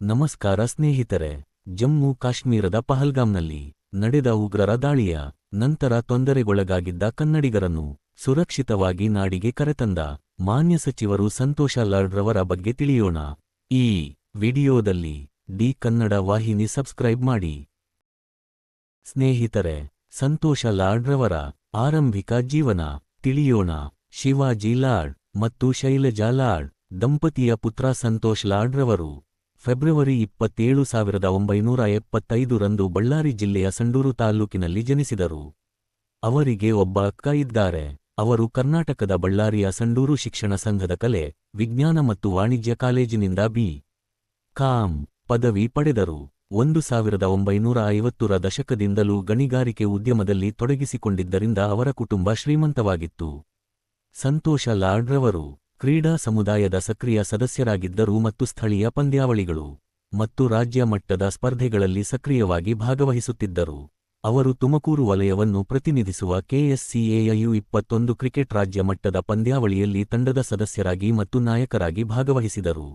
ನಮಸ್ಕಾರ ಸ್ನೇಹಿತರೆ, ಜಮ್ಮು ಕಾಶ್ಮೀರದ ಪಹಲ್ಗಾಮ್ನಲ್ಲಿ ನಡೆದ ಉಗ್ರರ ದಾಳಿಯ ನಂತರ ತೊಂದರೆಗೊಳಗಾಗಿದ್ದ ಕನ್ನಡಿಗರನ್ನು ಸುರಕ್ಷಿತವಾಗಿ ನಾಡಿಗೆ ಕರೆತಂದ ಮಾನ್ಯ ಸಚಿವರು ಸಂತೋಷ ಲಾಡ್ರವರ ಬಗ್ಗೆ ತಿಳಿಯೋಣ. ಈ ವಿಡಿಯೋದಲ್ಲಿ ಡಿ ಕನ್ನಡ ವಾಹಿನಿ ಸಬ್ಸ್ಕ್ರೈಬ್ ಮಾಡಿ. ಸ್ನೇಹಿತರೆ, ಸಂತೋಷ ಲಾಡ್ರವರ ಆರಂಭಿಕ ಜೀವನ ತಿಳಿಯೋಣ. ಶಿವಾಜಿ ಲಾಡ್ ಮತ್ತು ಶೈಲಜಾ ಲಾಡ್ ದಂಪತಿಯ ಪುತ್ರ ಸಂತೋಷ್ ಲಾಡ್ರವರು ಫೆಬ್ರವರಿ ಇಪ್ಪತ್ತೇಳು ಸಾವಿರದ ಒಂಬೈನೂರ ಎಪ್ಪತ್ತೈದರಂದು ಬಳ್ಳಾರಿ ಜಿಲ್ಲೆಯ ಸಂಡೂರು ತಾಲ್ಲೂಕಿನಲ್ಲಿ ಜನಿಸಿದರು. ಅವರಿಗೆ ಒಬ್ಬ ಅಕ್ಕ ಇದ್ದಾರೆ. ಅವರು ಕರ್ನಾಟಕದ ಬಳ್ಳಾರಿಯ ಸಂಡೂರು ಶಿಕ್ಷಣ ಸಂಘದ ಕಲೆ, ವಿಜ್ಞಾನ ಮತ್ತು ವಾಣಿಜ್ಯ ಕಾಲೇಜಿನಿಂದ ಬಿ. ಕಾಂ. ಪದವಿ ಪಡೆದರು. ಒಂದು ಸಾವಿರದ ಒಂಬೈನೂರ ಐವತ್ತರ ದಶಕದಿಂದಲೂ ಗಣಿಗಾರಿಕೆ ಉದ್ಯಮದಲ್ಲಿ ತೊಡಗಿಸಿಕೊಂಡಿದ್ದರಿಂದ ಅವರ ಕುಟುಂಬ ಶ್ರೀಮಂತವಾಗಿತ್ತು. ಸಂತೋಷ ಲಾಡ್ರವರು ಕ್ರೀಡಾ ಸಮುದಾಯದ ಸಕ್ರಿಯ ಸದಸ್ಯರಾಗಿದ್ದರು ಮತ್ತು ಸ್ಥಳೀಯ ಪಂದ್ಯಾವಳಿಗಳು ಮತ್ತು ರಾಜ್ಯ ಮಟ್ಟದ ಸ್ಪರ್ಧೆಗಳಲ್ಲಿ ಸಕ್ರಿಯವಾಗಿ ಭಾಗವಹಿಸುತ್ತಿದ್ದರು. ಅವರು ತುಮಕೂರು ವಲಯವನ್ನು ಪ್ರತಿನಿಧಿಸುವ ಕೆಎಸ್ಸಿಎಯು ಇಪ್ಪತ್ತೊಂದು ಕ್ರಿಕೆಟ್ ರಾಜ್ಯ ಮಟ್ಟದ ಪಂದ್ಯಾವಳಿಯಲ್ಲಿ ತಂಡದ ಸದಸ್ಯರಾಗಿ ಮತ್ತು ನಾಯಕರಾಗಿ ಭಾಗವಹಿಸಿದರು.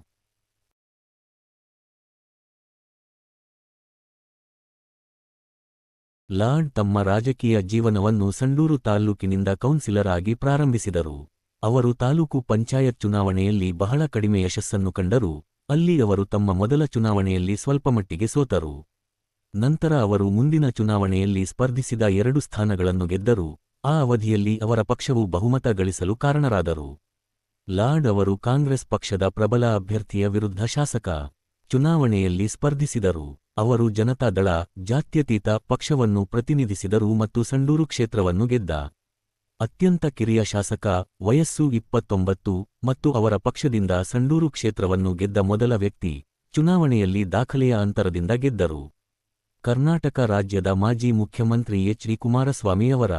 ಲಾರ್ಡ್ ತಮ್ಮ ರಾಜಕೀಯ ಜೀವನವನ್ನು ಸಂಡೂರು ತಾಲ್ಲೂಕಿನಿಂದ ಕೌನ್ಸಿಲರ್ ಆಗಿ ಪ್ರಾರಂಭಿಸಿದರು. ಅವರು ತಾಲೂಕು ಪಂಚಾಯತ್ ಚುನಾವಣೆಯಲ್ಲಿ ಬಹಳ ಕಡಿಮೆ ಯಶಸ್ಸನ್ನು ಕಂಡರು, ಅಲ್ಲಿ ಅವರು ತಮ್ಮ ಮೊದಲ ಚುನಾವಣೆಯಲ್ಲಿ ಸ್ವಲ್ಪಮಟ್ಟಿಗೆ ಸೋತರು. ನಂತರ ಅವರು ಮುಂದಿನ ಚುನಾವಣೆಯಲ್ಲಿ ಸ್ಪರ್ಧಿಸಿದ ಎರಡು ಸ್ಥಾನಗಳನ್ನು ಗೆದ್ದರು, ಆ ಅವಧಿಯಲ್ಲಿ ಅವರ ಪಕ್ಷವು ಬಹುಮತ ಗಳಿಸಲು ಕಾರಣರಾದರು. ಲಾರ್ಡ್ ಅವರು ಕಾಂಗ್ರೆಸ್ ಪಕ್ಷದ ಪ್ರಬಲ ಅಭ್ಯರ್ಥಿಯ ವಿರುದ್ಧ ಶಾಸಕ ಚುನಾವಣೆಯಲ್ಲಿ ಸ್ಪರ್ಧಿಸಿದರು. ಅವರು ಜನತಾದಳ, ಜಾತ್ಯತೀತ ಪಕ್ಷವನ್ನು ಪ್ರತಿನಿಧಿಸಿದರು ಮತ್ತು ಸಂಡೂರು ಕ್ಷೇತ್ರವನ್ನು ಗೆದ್ದ. ಅತ್ಯಂತ ಕಿರಿಯ ಶಾಸಕ ವಯಸ್ಸು ಇಪ್ಪತ್ತೊಂಬತ್ತು ಮತ್ತು ಅವರ ಪಕ್ಷದಿಂದ ಸಂಡೂರು ಕ್ಷೇತ್ರವನ್ನು ಗೆದ್ದ ಮೊದಲ ವ್ಯಕ್ತಿ ಚುನಾವಣೆಯಲ್ಲಿ ದಾಖಲೆಯ ಅಂತರದಿಂದ ಗೆದ್ದರು. ಕರ್ನಾಟಕ ರಾಜ್ಯದ ಮಾಜಿ ಮುಖ್ಯಮಂತ್ರಿ ಎಚ್. ಡಿ. ಕುಮಾರಸ್ವಾಮಿಯವರ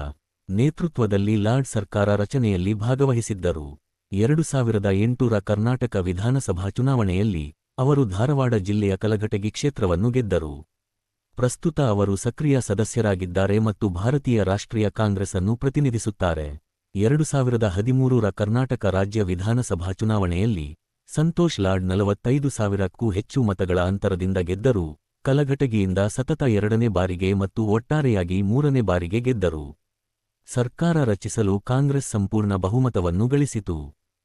ನೇತೃತ್ವದಲ್ಲಿ ಲಾರ್ಡ್ ಸರ್ಕಾರ ರಚನೆಯಲ್ಲಿ ಭಾಗವಹಿಸಿದ್ದರು. ಎರಡು ಸಾವಿರದ ಎಂಟರ ಕರ್ನಾಟಕ ವಿಧಾನಸಭಾ ಚುನಾವಣೆಯಲ್ಲಿ ಅವರು ಧಾರವಾಡ ಜಿಲ್ಲೆಯ ಕಲಘಟಗಿ ಕ್ಷೇತ್ರವನ್ನು ಗೆದ್ದರು. ಪ್ರಸ್ತುತ ಅವರು ಸಕ್ರಿಯ ಸದಸ್ಯರಾಗಿದ್ದಾರೆ ಮತ್ತು ಭಾರತೀಯ ರಾಷ್ಟ್ರೀಯ ಕಾಂಗ್ರೆಸ್ ಅನ್ನು ಪ್ರತಿನಿಧಿಸುತ್ತಾರೆ. ಎರಡು ಸಾವಿರದ ಹದಿಮೂರರ ಕರ್ನಾಟಕ ರಾಜ್ಯ ವಿಧಾನಸಭಾ ಚುನಾವಣೆಯಲ್ಲಿ ಸಂತೋಷ್ ಲಾಡ್ ನಲವತ್ತೈದು ಸಾವಿರಕ್ಕೂ ಹೆಚ್ಚು ಮತಗಳ ಅಂತರದಿಂದ ಗೆದ್ದರು. ಕಲಘಟಗಿಯಿಂದ ಸತತ ಎರಡನೇ ಬಾರಿಗೆ ಮತ್ತು ಒಟ್ಟಾರೆಯಾಗಿ ಮೂರನೇ ಬಾರಿಗೆ ಗೆದ್ದರು. ಸರ್ಕಾರ ರಚಿಸಲು ಕಾಂಗ್ರೆಸ್ ಸಂಪೂರ್ಣ ಬಹುಮತವನ್ನು ಗಳಿಸಿತು.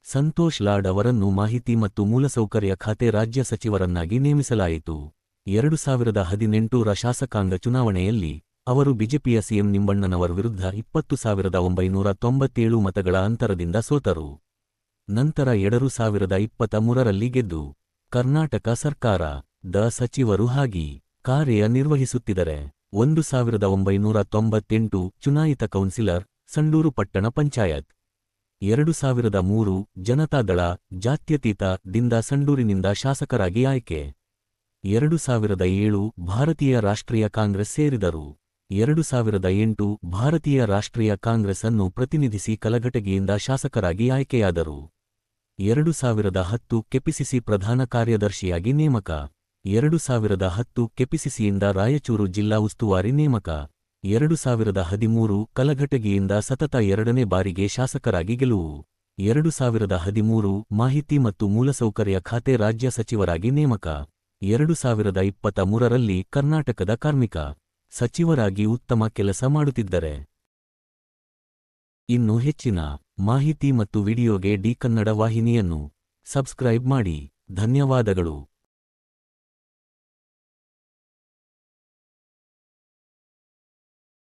ಸಂತೋಷ್ ಲಾಡ್ ಅವರನ್ನು ಮಾಹಿತಿ ಮತ್ತು ಮೂಲಸೌಕರ್ಯ ಖಾತೆ ರಾಜ್ಯ ಸಚಿವರನ್ನಾಗಿ ನೇಮಿಸಲಾಯಿತು. ಎರಡು ಸಾವಿರದ ಹದಿನೆಂಟರ ಶಾಸಕಾಂಗ ಚುನಾವಣೆಯಲ್ಲಿ ಅವರು ಬಿಜೆಪಿಯ ಸಿಎಂ ನಿಂಬಣ್ಣನವರ ವಿರುದ್ಧ ಇಪ್ಪತ್ತು ಸಾವಿರದ ಒಂಬೈನೂರ ತೊಂಬತ್ತೇಳು ಮತಗಳ ಅಂತರದಿಂದ ಸೋತರು. ನಂತರ ಎರಡು ಸಾವಿರದ ಇಪ್ಪತ್ತ ಮೂರರಲ್ಲಿ ಗೆದ್ದು ಕರ್ನಾಟಕ ಸರ್ಕಾರ ದ ಸಚಿವರು ಹಾಗಿ ಕಾರ್ಯ ನಿರ್ವಹಿಸುತ್ತಿದ್ದಾರೆ ಒಂದು ಸಾವಿರದ ಒಂಬೈನೂರ ತೊಂಬತ್ತೆಂಟು ಚುನಾಯಿತ ಕೌನ್ಸಿಲರ್ ಸಂಡೂರು ಪಟ್ಟಣ ಪಂಚಾಯತ್. ಎರಡು ಸಾವಿರದ ಮೂರು ಜನತಾದಳ ಜಾತ್ಯತೀತ ದಿಂದ ಸಂಡೂರಿನಿಂದ ಶಾಸಕರಾಗಿ ಆಯ್ಕೆ. ಎರಡು ಸಾವಿರದ ಏಳು ಭಾರತೀಯ ರಾಷ್ಟ್ರೀಯ ಕಾಂಗ್ರೆಸ್ ಸೇರಿದರು. ಎರಡು ಸಾವಿರದ ಎಂಟು ಭಾರತೀಯ ರಾಷ್ಟ್ರೀಯ ಕಾಂಗ್ರೆಸ್ ಅನ್ನು ಪ್ರತಿನಿಧಿಸಿ ಕಲಘಟಗಿಯಿಂದ ಶಾಸಕರಾಗಿ ಆಯ್ಕೆಯಾದರು. ಎರಡು ಸಾವಿರದ ಹತ್ತು ಕೆಪಿಸಿಸಿ ಪ್ರಧಾನ ಕಾರ್ಯದರ್ಶಿಯಾಗಿ ನೇಮಕ. ಎರಡು ಸಾವಿರದ ಹತ್ತು ಕೆಪಿಸಿಸಿಯಿಂದ ರಾಯಚೂರು ಜಿಲ್ಲಾ ಉಸ್ತುವಾರಿ ನೇಮಕ. ಎರಡು ಸಾವಿರದ ಹದಿಮೂರು ಕಲಘಟಗಿಯಿಂದ ಸತತ ಎರಡನೇ ಬಾರಿಗೆ ಶಾಸಕರಾಗಿ ಗೆಲುವು. ಎರಡು ಸಾವಿರದ ಹದಿಮೂರು ಮಾಹಿತಿ ಮತ್ತು ಮೂಲಸೌಕರ್ಯ ಖಾತೆ ರಾಜ್ಯ ಸಚಿವರಾಗಿ ನೇಮಕ. ಎರಡು ಸಾವಿರದ ಇಪ್ಪತ್ತ ಮೂರರಲ್ಲಿ ಕರ್ನಾಟಕದ ಕಾರ್ಮಿಕ, ಸಚಿವರಾಗಿ ಉತ್ತಮ ಕೆಲಸ ಮಾಡುತ್ತಿದ್ದರೆ. ಇನ್ನು ಹೆಚ್ಚಿನ ಮಾಹಿತಿ ಮತ್ತು ವಿಡಿಯೋಗೆ ಡಿ ಕನ್ನಡ ವಾಹಿನಿಯನ್ನು ಸಬ್ಸ್ಕ್ರೈಬ್ ಮಾಡಿ. ಧನ್ಯವಾದಗಳು.